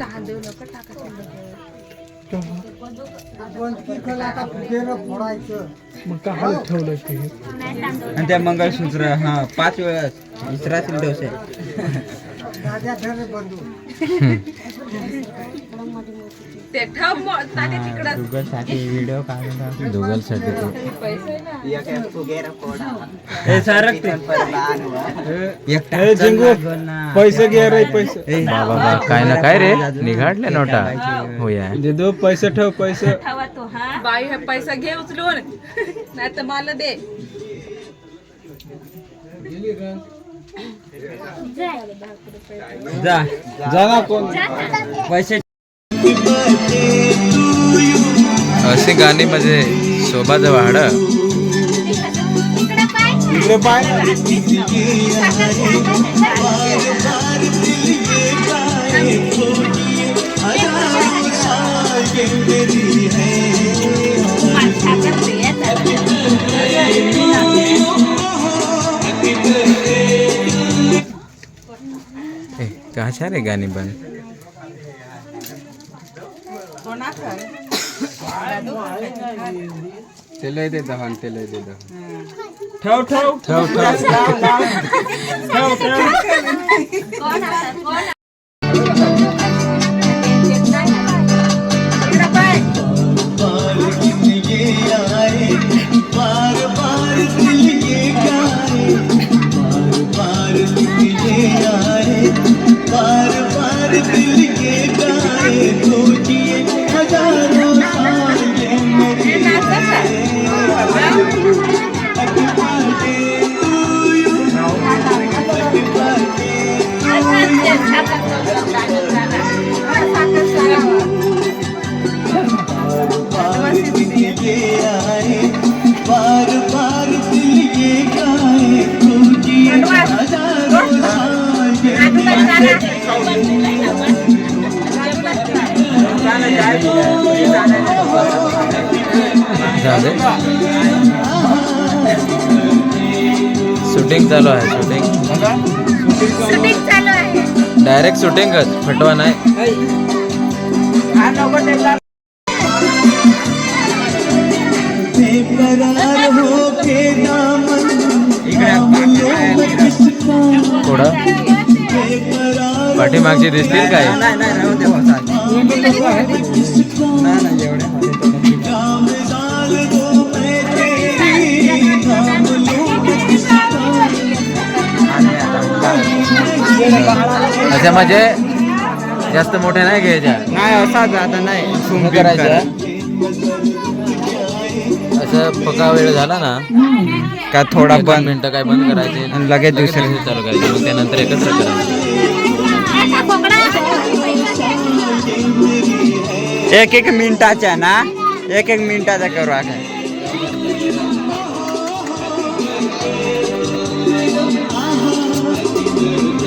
तांदूळ नको आणि त्या मंगळसूत्र हा पाच वेळास विसरातील डोसे ते ठेव तिकडं दुगलसाठी व्हिडिओ काढून दोघांसाठी पैसे ना हे सारख ते जिंगू, पैसे घे रे पैसे. बाबा बा काय ना काय रे? निघाडले नोटा. हो या दे दो पैसे ठेव पैसे. बाई हे पैसा घे उचलून. नाही तर मला दे. जा. जा ना कोण? पैसे. अशी गाणी म्हणजे शोभाचं वाड इकडे पाय ए कशा रे गाणी पण तेल दे दहन तेल दे दहन ठेव ठेव ठेव ठेव ठेव ठेव झाले शूटिंग चालू आहे शूटिंग शूटिंग चालू आहे डायरेक्ट शूटिंगच फटवा नाही. थोडं पाठीमागची दिसतील काय? नाही अच्छा म्हणजे जास्त मोठे नाही घ्यायच्या नाही असाच आता नाही. करायचं? असं पका वेळ झाला ना? का थोडा एक पण मिनिटं काय बंद करायचे? आणि लगेच दुसरं. दुसरं. चालू करायचे. मग त्यानंतर एकत्र करायचं. एक एक मिनिटाच्या ना? एक एक मिनिटाचा करू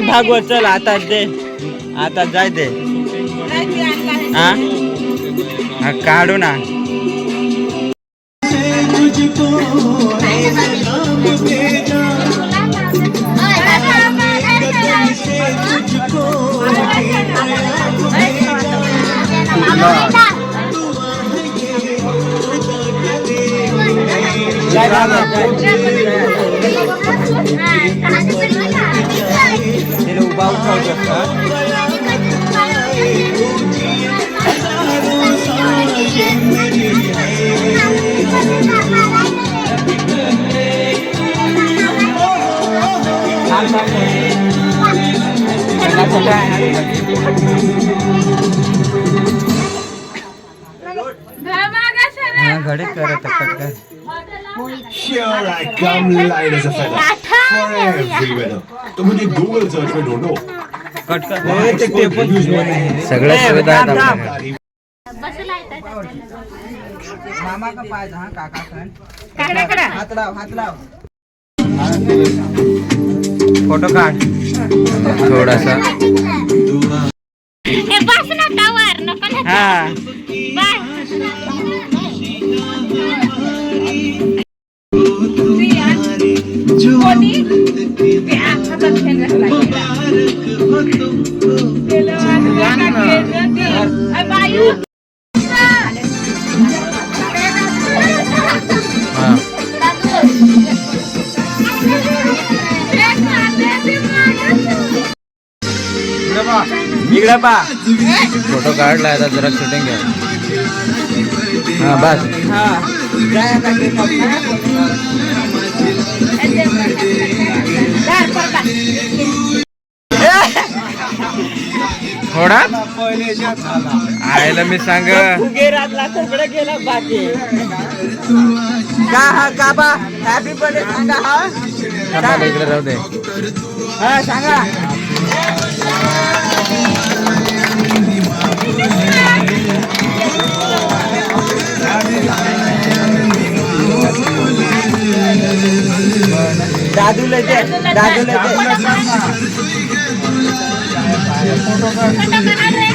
जाय भागवत चल आता दे. आता जाय दे. हा? काढू ना. घडे करत पटकन Here I come light as a feather forever everywhere. तो मुझे Google search में ढूंढो. कट कर सगळ्या सुविधा आहेत आपल्याकडे. मामा का पाय हां काका हात लाव हात लाव फोटो काढ थोडासा बस ना टावर नको ना हा. इकडे पा. फोटो काढलाय आता जरा शूटिंग घ्या. हा बस. हा थोडा? आयला मी सांग. गेला बाकी. का हा का बा? हॅपी बर्थडे सांगा हा. इकडे राहू दे. हा सांगा. दादूला दे दादूला दे फोटो काढ रे